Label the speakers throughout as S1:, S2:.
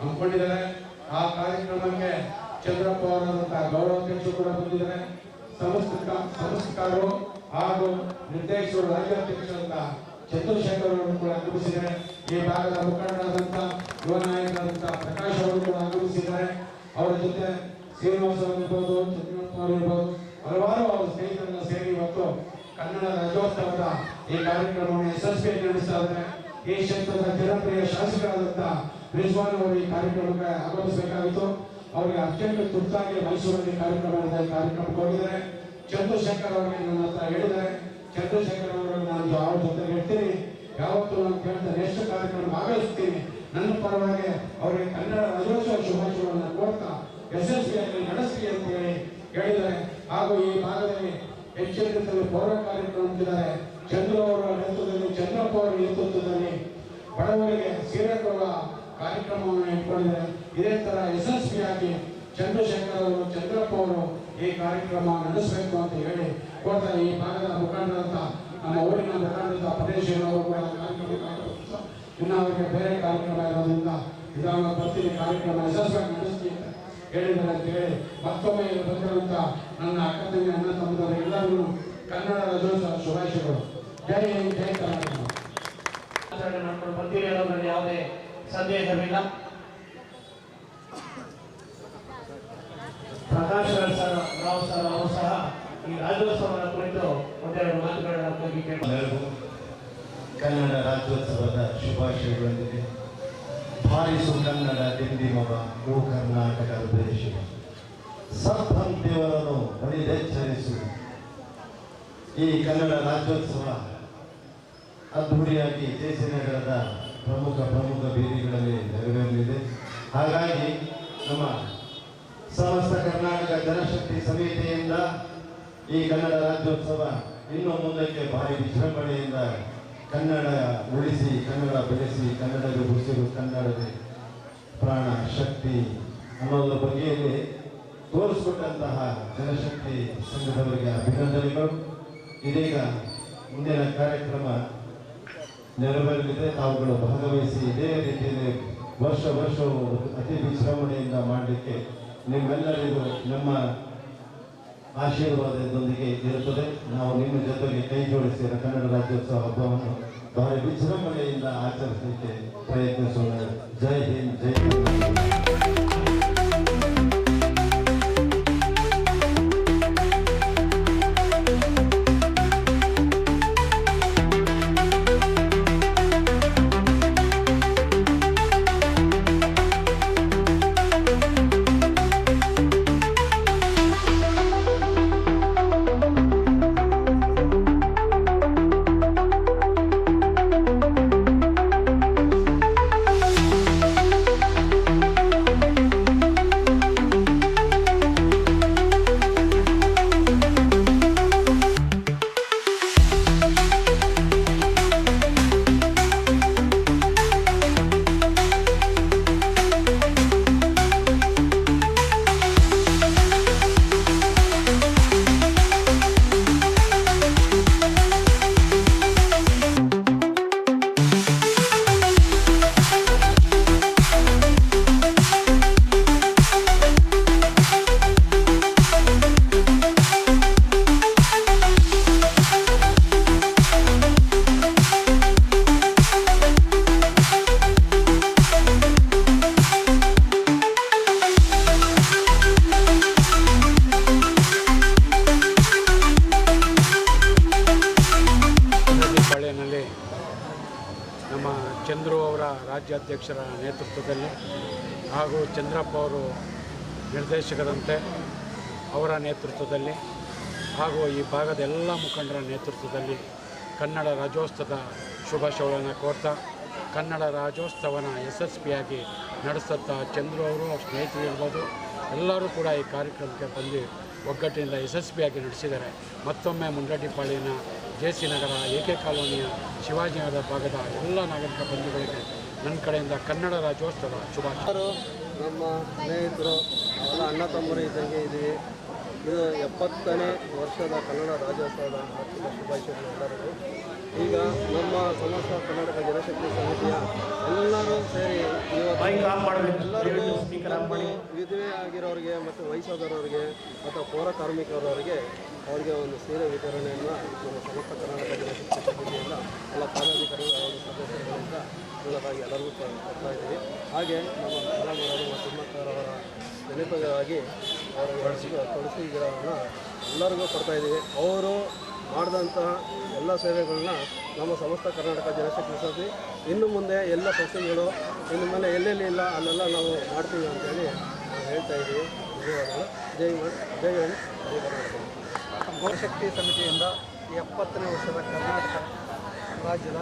S1: ಹಮ್ಮಿಕೊಂಡಿದ್ದಾರೆ. ಆ ಕಾರ್ಯಕ್ರಮಕ್ಕೆ ಚಂದ್ರಪ್ಪ ಅವರಾದಂತಹ ಗೌರವಾಧ್ಯಕ್ಷರು ಕೂಡ ಬಂದಿದ್ದಾರೆ. ಸಂಸ್ಕೃತ ಸಂಸ್ಕಾರರು ಹಾಗೂ ನಿರ್ದೇಶಕರು ರಾಜ್ಯಾಧ್ಯಕ್ಷರಾದ ಚಂದ್ರಶೇಖರ್ ಅವರು ಕೂಡ ಆಗಮಿಸಿದ್ದಾರೆ. ಈ ಭಾಗದ ಮುಖಂಡರಾದಂಥ ಯುವ ನಾಯಕರಾದಂತಹ ಪ್ರಕಾಶ್ ಅವರು ಕೂಡ ಆಗಮಿಸಿದ್ದಾರೆ. ಅವರ ಜೊತೆ ಶ್ರೀನಿವಾಸ ಇರ್ಬೋದು, ಚಂದ್ರಪ್ಪ ಇರ್ಬೋದು. ಹಲವಾರು ಅವರ ಸ್ನೇಹಿತರನ್ನ ಸೇರಿ ಇವತ್ತು ಕನ್ನಡ ರಾಜ್ಯೋತ್ಸವದ ಈ ಕಾರ್ಯಕ್ರಮವನ್ನು ಯಶಸ್ವಿಯಾಗಿ ನಡೆಸ್ತಾ ಈ ಕ್ಷೇತ್ರದ ಜನಪ್ರಿಯ ಶಾಸಕರಾದಂತಹ ರಿಜ್ವಾನ್ ಅವರು ಈ ಕಾರ್ಯಕ್ರಮಕ್ಕೆ ಆಗಮಿಸಬೇಕಾಗಿತ್ತು. ಅವರಿಗೆ ಅತ್ಯಂತ ತುರ್ತಾಗಿ ಮೈಸೂರಲ್ಲಿ ಕಾರ್ಯಕ್ರಮ ಇದೆ ಕಾರ್ಯಕ್ರಮಕ್ಕೆ ಹೋಗಿದ್ದಾರೆ. ಚಂದ್ರಶೇಖರ್ ಅವರಿಗೆ ನನ್ನ ಹತ್ರ ಹೇಳಿದ್ದಾರೆ. ಚಂದ್ರಶೇಖರ್ ಅವರನ್ನು ನಾನು ಯಾವ ಜೊತೆ ಹೇಳ್ತೀನಿ ಯಾವತ್ತೂ ನಾನು ಕೇಳ್ತಾರೆ, ಎಷ್ಟು ಕಾರ್ಯಕ್ರಮ ಆಗಮಿಸ್ತೀನಿ ನನ್ನ ಪರವಾಗಿ ಅವರಿಗೆ ಕನ್ನಡ ರಾಜ್ಯೋತ್ಸವ ಶುಭಾಶಯಗಳನ್ನು ಕೋರ್ತಾ ಯಶಸ್ವಿಯಾಗಿ ನಡೆಸಿ ಅಂತ ಹೇಳಿ ಹೇಳಿದ್ದಾರೆ. ಹಾಗೂ ಈ ಭಾಗದಲ್ಲಿ ಹೆಚ್ಚಿನ ಪೌರ ಕಾರ್ಯಕ್ರಮ ಹೊಂದಿದ್ದಾರೆ ಚಂದ್ರ ಅವರ ನೇತೃತ್ವದಲ್ಲಿ, ಚಂದ್ರಪ್ಪ ಅವರ ನೇತೃತ್ವದಲ್ಲಿ ಬಡವರಿಗೆ ಸೀರೆ ಕೊಡುವ ಕಾರ್ಯಕ್ರಮವನ್ನು ಇಟ್ಕೊಂಡಿದ್ದಾರೆ ಇದೇ ತರ ಯಶಸ್ವಿಯಾಗಿ ಚಂದ್ರಶೇಖರ್ ಅವರು, ಚಂದ್ರಪ್ಪ ಅವರು ಈ ಕಾರ್ಯಕ್ರಮ ನಡೆಸಬೇಕು ಅಂತ ಹೇಳಿ ಕೊಡ್ತಾ ಈ ಭಾಗದ ಮುಖಂಡರಂತ ನಮ್ಮ ಊರಿನ ಮುಖಂಡರಂತ ಪ್ರದೇಶಗಳವರು ಕೂಡ ಇನ್ನು ಅವರಿಗೆ ಬೇರೆ ಕಾರ್ಯಕ್ರಮ ಇರೋದ್ರಿಂದ ಇದನ್ನು ಬರ್ತೀನಿ ಕಾರ್ಯಕ್ರಮ ಯಶಸ್ವಿಯಾಗಿ ನಡೆಸ್ತೀನಿ ಅಂತ ಹೇಳಿದ್ದಾರೆ ಅಂತ ಹೇಳಿ ಮತ್ತೊಮ್ಮೆ ಬಂದಿರುವಂತ ನನ್ನ ಅಕ್ಕ ತಂಗಿ ಅಣ್ಣ ತಮ್ಮದವರು ಎಲ್ಲರಿಗೂ ಕನ್ನಡ ರಾಜ್ಯೋತ್ಸವ ಶುಭಾಶಯಗಳು. ಜೈ ಜೈ ಕರ್ನಾಟಕ
S2: ಮಾಡ್ಕೊಂಡು ಬರ್ತೀವಿ ಅನ್ನೋದ್ರಲ್ಲಿ ಯಾವುದೇ ಸಂದೇಹವಿಲ್ಲ ಪ್ರಕಾಶ್ ಸರ್ ರಾವ್ ಸರ್ ಅವರು ಸಹ ಈ ರಾಜ್ಯೋತ್ಸವದ ಕುರಿತು ಒಂದೆರಡು ಮಾತುಗಳನ್ನ ಕೇಳಿ
S3: ಕನ್ನಡ ರಾಜ್ಯೋತ್ಸವದ ಶುಭಾಶಯಗಳೊಂದಿಗೆ ಭಾರಿಸು ಕನ್ನಡ ದಿಂಡಿಮವ ಭೂ ಕರ್ನಾಟಕ ದೇಶ ಸತ್ತಂ ದೇವರನ್ನು ಬಲಿದೆಚ್ಚರಿಸು ಈ ಕನ್ನಡ ರಾಜ್ಯೋತ್ಸವ ಅದ್ಧೂರಿಯಾಗಿ ಜಯಸಿನಗರದ ಪ್ರಮುಖ ಪ್ರಮುಖ ಬೀದಿಗಳಲ್ಲಿ ನೆರವೇರಲಿದೆ ಹಾಗಾಗಿ ನಮ್ಮ ಸಮಸ್ತ ಕರ್ನಾಟಕ ಜನಶಕ್ತಿ ಸಮಿತಿಯಿಂದ ಈ ಕನ್ನಡ ರಾಜ್ಯೋತ್ಸವ ಇನ್ನು ಮುಂದಕ್ಕೆ ಭಾರಿ ವಿಜೃಂಭಣೆಯಿಂದ ಕನ್ನಡ ಉಳಿಸಿ, ಕನ್ನಡ ಬೆಳೆಸಿ, ಕನ್ನಡದ ಉಸಿರು, ಕನ್ನಡದ ಪ್ರಾಣ, ಶಕ್ತಿ ಅನ್ನೋದ್ರ ಬಗ್ಗೆಯಲ್ಲಿ ತೋರಿಸ್ಕೊಟ್ಟಂತಹ ಜನಶಕ್ತಿ ಸಂಘದವರಿಗೆ ಅಭಿನಂದನೆಗಳು. ಇದೀಗ ಮುಂದಿನ ಕಾರ್ಯಕ್ರಮ ನೆರವೇರಲಿದೆ ತಾವುಗಳು ಭಾಗವಹಿಸಿ ಇದೇ ರೀತಿಯಲ್ಲಿ ವರ್ಷ ವರ್ಷವೂ ಅತಿ ವಿಜೃಂಭಣೆಯಿಂದ ಮಾಡಲಿಕ್ಕೆ ನಿಮ್ಮೆಲ್ಲರಿಗೂ ನಮ್ಮ ಆಶೀರ್ವಾದದೊಂದಿಗೆ ಇರುತ್ತದೆ. ನಾವು ನಿಮ್ಮ ಜೊತೆಗೆ ಕೈ ಜೋಡಿಸಿ ಕನ್ನಡ ರಾಜ್ಯೋತ್ಸವ ಹಬ್ಬವನ್ನು ಭಾರಿ ವಿಜೃಂಭಣೆಯಿಂದ ಆಚರಿಸಲಿಕ್ಕೆ ಪ್ರಯತ್ನಿಸೋಣ. ಜೈ ಹಿಂದ್, ಜೈ ಕರ್ನಾಟಕ.
S4: ರಾಜ್ಯಾಧ್ಯಕ್ಷರ ನೇತೃತ್ವದಲ್ಲಿ ಹಾಗೂ ಚಂದ್ರಪ್ಪ ಅವರು ನಿರ್ದೇಶಕರಂತೆ ಅವರ ನೇತೃತ್ವದಲ್ಲಿ ಹಾಗೂ ಈ ಭಾಗದ ಎಲ್ಲ ಮುಖಂಡರ ನೇತೃತ್ವದಲ್ಲಿ ಕನ್ನಡ ರಾಜ್ಯೋತ್ಸವದ ಶುಭಾಶಯಗಳನ್ನು ಕೋರ್ತಾ, ಕನ್ನಡ ರಾಜ್ಯೋತ್ಸವನ ಯಶಸ್ವಿಯಾಗಿ ನಡೆಸುತ್ತಾ ಚಂದ್ರು ಅವರು ಅವ್ರ ಸ್ನೇಹಿತರು ಇರ್ಬೋದು ಎಲ್ಲರೂ ಕೂಡ ಈ ಕಾರ್ಯಕ್ರಮಕ್ಕೆ ಬಂದು ಒಗ್ಗಟ್ಟಿನಿಂದ ಯಶಸ್ವಿಯಾಗಿ ನಡೆಸಿದ್ದಾರೆ. ಮತ್ತೊಮ್ಮೆ ಮುಂಡಡ್ಡಿಪಾಳಿನ ಜೆ ಸಿ ನಗರ, ಎ ಕಾಲೋನಿಯ ಶಿವಾಜಿನಗರ ಭಾಗದ ಎಲ್ಲ ನಾಗರಿಕ ಬಂಧುಗಳಿಗೆ ನನ್ನ ಕಡೆಯಿಂದ ಕನ್ನಡ ರಾಜ್ಯೋತ್ಸವ ಶುಭಾಶಯ.
S5: ಅವರು ನಮ್ಮ ಸ್ನೇಹಿತರು ಎಲ್ಲ ಅಣ್ಣ ತಮ್ಮರು ಇದ್ದಂಗೆ ಇದ್ದೀವಿ. ಇದು ಎಪ್ಪತ್ತನೇ ವರ್ಷದ ಕನ್ನಡ ರಾಜ್ಯೋತ್ಸವದ ಹಾರ್ದಿಕ ಶುಭಾಶಯಗಳು ಎಲ್ಲರಿಗೂ. ಈಗ ನಮ್ಮ ಸಮಸ್ತ ಕರ್ನಾಟಕ ಜನಶಕ್ತಿ ಸಮಿತಿಯ ಎಲ್ಲರೂ ಸೇರಿ ಎಲ್ಲರಿಗೂ ಮತ್ತು ವಿಧವೆ ಆಗಿರೋರಿಗೆ ಮತ್ತು ವಯಸ್ಸಾದವರಿಗೆ ಅಥವಾ ಪೌರ ಕಾರ್ಮಿಕರವರಿಗೆ ಅವರಿಗೆ ಒಂದು ಸೀರೆ ವಿತರಣೆಯನ್ನು ನಮ್ಮ ಸಮಸ್ತ ಕರ್ನಾಟಕ ಸಮಿತಿಯಿಂದ ಎಲ್ಲ ಪದಾಧಿಕಾರಿಗಳು ಹಾಗೂ ಸದಸ್ಯರುಗಳಿಂದ ಮೂಲವಾಗಿ ಎಲ್ಲರಿಗೂ ಕೊಡ್ತಾ ಇದ್ದೀವಿ. ಹಾಗೆ ನಮ್ಮ ಕಲಾಮರವರು ತಿಮ್ಮಕ್ಕರವರ ನೆನಪಿಗಾಗಿ ಅವರ ತುಳಸಿ ಗಿಡವನ್ನು ಎಲ್ಲರಿಗೂ ಕೊಡ್ತಾ ಇದ್ದೀವಿ. ಅವರು ಮಾಡಿದಂತಹ ಎಲ್ಲ ಸೇವೆಗಳನ್ನ ನಮ್ಮ ಸಮಸ್ತ ಕರ್ನಾಟಕ ಜನಶಕ್ತಿ ಸಮಿತಿ ಇನ್ನು ಮುಂದೆ ಎಲ್ಲ ಸಂಸ್ಥೆಗಳು ಇನ್ನು ಮೇಲೆ ಎಲ್ಲೆಲ್ಲಿ ಇಲ್ಲ ಅಲ್ಲೆಲ್ಲ ನಾವು ಮಾಡ್ತೀವಿ ಅಂತೇಳಿ ನಾವು ಹೇಳ್ತಾ ಇದ್ದೀವಿ. ಧನ್ಯವಾದಗಳು. ಜೈ ಜೈ ಜೈ ಕರ್ನಾಟಕ.
S6: ಗೋಶಕ್ತಿ ಸಮಿತಿಯಿಂದ ಎಪ್ಪತ್ತನೇ ವರ್ಷದ ಕರ್ನಾಟಕ ರಾಜ್ಯದ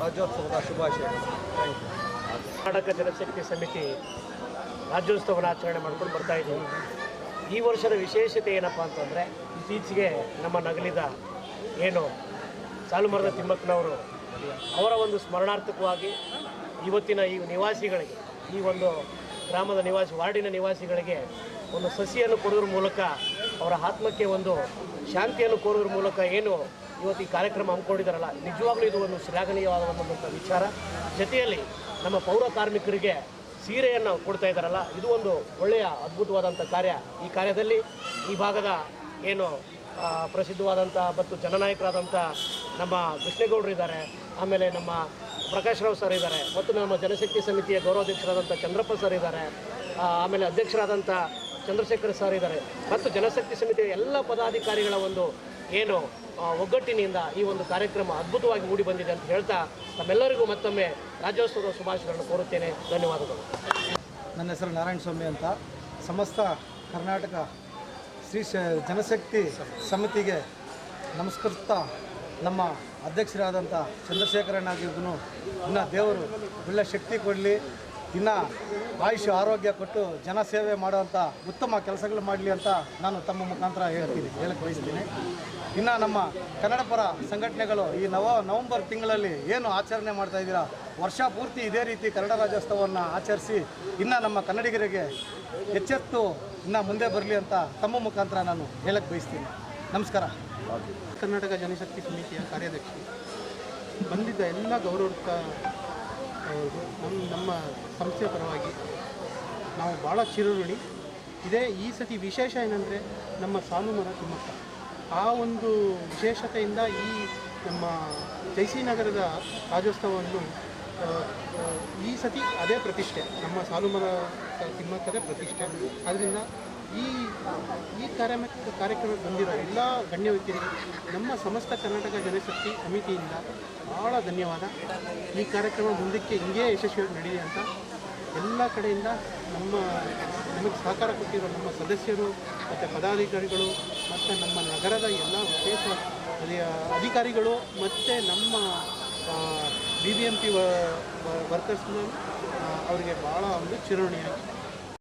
S6: ರಾಜ್ಯೋತ್ಸವದ ಶುಭಾಶಯಗಳು
S2: ಕರ್ನಾಟಕ ಜನಶಕ್ತಿ ಸಮಿತಿ ರಾಜ್ಯೋತ್ಸವನ ಆಚರಣೆ ಮಾಡ್ಕೊಂಡು ಬರ್ತಾ ಇದ್ದೀವಿ. ಈ ವರ್ಷದ ವಿಶೇಷತೆ ಏನಪ್ಪ ಅಂತಂದರೆ ಇತ್ತೀಚೆಗೆ ನಮ್ಮ ನಗಲಿದ ಏನು ಸಾಲುಮರದ ತಿಮ್ಮಕ್ಕನವರು ಅವರ ಒಂದು ಸ್ಮರಣಾರ್ಥಕವಾಗಿ ಇವತ್ತಿನ ಈ ನಿವಾಸಿಗಳಿಗೆ, ಈ ಒಂದು ಗ್ರಾಮದ ನಿವಾಸಿ ವಾರ್ಡಿನ ನಿವಾಸಿಗಳಿಗೆ ಒಂದು ಸಸಿಯನ್ನು ಕೊಡೋದ್ರ ಮೂಲಕ, ಅವರ ಆತ್ಮಕ್ಕೆ ಒಂದು ಶಾಂತಿಯನ್ನು ಕೋರೋದ್ರ ಮೂಲಕ ಏನು ಇವತ್ತು ಈ ಕಾರ್ಯಕ್ರಮ ಹಮ್ಮಿಕೊಂಡಿದ್ದಾರಲ್ಲ, ನಿಜವಾಗ್ಲೂ ಇದು ಒಂದು ಶ್ಲಾಘನೀಯವಾದಂಥ ವಿಚಾರ. ಜೊತೆಯಲ್ಲಿ ನಮ್ಮ ಪೌರ ಕಾರ್ಮಿಕರಿಗೆ ಸೀರೆಯನ್ನು ಕೊಡ್ತಾ ಇದ್ದಾರಲ್ಲ, ಇದು ಒಂದು ಒಳ್ಳೆಯ ಅದ್ಭುತವಾದಂಥ ಕಾರ್ಯ. ಈ ಕಾರ್ಯದಲ್ಲಿ ಈ ಭಾಗದ ಏನು ಪ್ರಸಿದ್ಧವಾದಂಥ ಮತ್ತು ಜನನಾಯಕರಾದಂಥ ನಮ್ಮ ಕೃಷ್ಣೇಗೌಡರು ಇದ್ದಾರೆ, ಆಮೇಲೆ ನಮ್ಮ ಪ್ರಕಾಶ್ ರಾವ್ ಸರ್ ಇದ್ದಾರೆ, ಮತ್ತು ನಮ್ಮ ಜನಶಕ್ತಿ ಸಮಿತಿಯ ಗೌರವಾಧ್ಯಕ್ಷರಾದಂಥ ಚಂದ್ರಪ್ಪ ಸರ್ ಇದ್ದಾರೆ ಆಮೇಲೆ ಅಧ್ಯಕ್ಷರಾದಂಥ ಚಂದ್ರಶೇಖರ್ ಸರ್ ಇದ್ದಾರೆ. ಮತ್ತು ಜನಶಕ್ತಿ ಸಮಿತಿಯ ಎಲ್ಲ ಪದಾಧಿಕಾರಿಗಳ ಒಂದು ಏನು ಒಗ್ಗಟ್ಟಿನಿಂದ ಈ ಒಂದು ಕಾರ್ಯಕ್ರಮ ಅದ್ಭುತವಾಗಿ ಮೂಡಿ ಬಂದಿದೆ ಅಂತ ಹೇಳ್ತಾ ತಮ್ಮೆಲ್ಲರಿಗೂ ಮತ್ತೊಮ್ಮೆ ರಾಜ್ಯೋತ್ಸವದ ಶುಭಾಶಯಗಳನ್ನು ಕೋರುತ್ತೇನೆ. ಧನ್ಯವಾದಗಳು.
S6: ನನ್ನ ಹೆಸರು ನಾರಾಯಣ ಸ್ವಾಮಿ ಅಂತ. ಸಮಸ್ತ ಕರ್ನಾಟಕ ಶ್ರೀ ಜನಶಕ್ತಿ ಸಮಿತಿಗೆ ನಮಸ್ಕರಿಸ್ತಾ ನಮ್ಮ ಅಧ್ಯಕ್ಷರಾದಂಥ ಚಂದ್ರಶೇಖರಣ್ಣಾಗಿದ್ದು ಇನ್ನು ದೇವರು ಒಳ್ಳೆ ಶಕ್ತಿ ಕೊಡಲಿ. ಇನ್ನು ಆಯುಷ್ ಆರೋಗ್ಯ ಕೊಟ್ಟು ಜನಸೇವೆ ಮಾಡುವಂಥ ಉತ್ತಮ ಕೆಲಸಗಳು ಮಾಡಲಿ ಅಂತ ನಾನು ತಮ್ಮ ಮುಖಾಂತರ ಹೇಳ್ತೀನಿ ಹೇಳಕ್ಕೆ ಬಯಸ್ತೀನಿ. ಇನ್ನು ನಮ್ಮ ಕನ್ನಡ ಪರ ಸಂಘಟನೆಗಳು ಈ ನವ ನವೆಂಬರ್ ತಿಂಗಳಲ್ಲಿ ಏನು ಆಚರಣೆ ಮಾಡ್ತಾ ಇದ್ದೀರಾ, ವರ್ಷ ಪೂರ್ತಿ ಇದೇ ರೀತಿ ಕನ್ನಡ ರಾಜ್ಯೋತ್ಸವವನ್ನು ಆಚರಿಸಿ ಇನ್ನು ನಮ್ಮ ಕನ್ನಡಿಗರಿಗೆ ಎಚ್ಚೆತ್ತು ಇನ್ನು ಮುಂದೆ ಬರಲಿ ಅಂತ ತಮ್ಮ ಮುಖಾಂತರ ನಾನು ಹೇಳಕ್ಕೆ ಬಯಸ್ತೀನಿ. ನಮಸ್ಕಾರ.
S7: ಕರ್ನಾಟಕ ಜನಶಕ್ತಿ ಸಮಿತಿಯ ಕಾರ್ಯದರ್ಶಿ ಬಂದಿದ್ದ ಎಲ್ಲ ಗೌರವಯುತ ಅವ್ರಿಗೂ ನಮ್ಮ ನಮ್ಮ ಸಂಸ್ಥೆ ಪರವಾಗಿ ನಾವು ಭಾಳ ಚಿರಋಣಿ. ಇದೇ ಈ ಸತಿ ವಿಶೇಷ ಏನಂದರೆ ನಮ್ಮ ಸಾಲುಮರ ತಿಮ್ಮಕ್ಕ ಆ ಒಂದು ವಿಶೇಷತೆಯಿಂದ ಈ ನಮ್ಮ ಜಯಸಿನಗರದ ರಾಜ್ಯೋತ್ಸವವನ್ನು ಈ ಸತಿ ಅದೇ ಪ್ರತಿಷ್ಠೆ. ನಮ್ಮ ಸಾಲುಮರ ತಿಮ್ಮಕ್ಕದೇ ಪ್ರತಿಷ್ಠೆ. ಆದ್ದರಿಂದ ಈ ಈ ಕಾರ್ಯಕ್ರಮ ಕಾರ್ಯಕ್ರಮಕ್ಕೆ ಬಂದಿರೋ ಎಲ್ಲ ಗಣ್ಯ ವ್ಯಕ್ತಿಗಳಿಗೆ ನಮ್ಮ ಸಮಸ್ತ ಕರ್ನಾಟಕ ಜನಶಕ್ತಿ ಸಮಿತಿಯಿಂದ ಭಾಳ ಧನ್ಯವಾದ. ಈ ಕಾರ್ಯಕ್ರಮ ಮುಂದಕ್ಕೆ ಹಿಂಗೇ ಯಶಸ್ವಿಯಾಗಿ ನಡೆಯಲಿ ಅಂತ ಎಲ್ಲ ಕಡೆಯಿಂದ ನಮ್ಮ, ನಮಗೆ ಸಹಕಾರ ಕೊಟ್ಟಿರೋ ನಮ್ಮ ಸದಸ್ಯರು ಮತ್ತು ಪದಾಧಿಕಾರಿಗಳು ಮತ್ತು ನಮ್ಮ ನಗರದ ಎಲ್ಲ ವಿಶೇಷ ಅಧಿಕಾರಿಗಳು ಮತ್ತು ನಮ್ಮ ಬಿ ಬಿ ಎಂ ಪಿ ವರ್ಕರ್ಸ್ನ ಅವರಿಗೆ ಭಾಳ ಒಂದು ಚಿರಋಣಿಯಾಗಿ.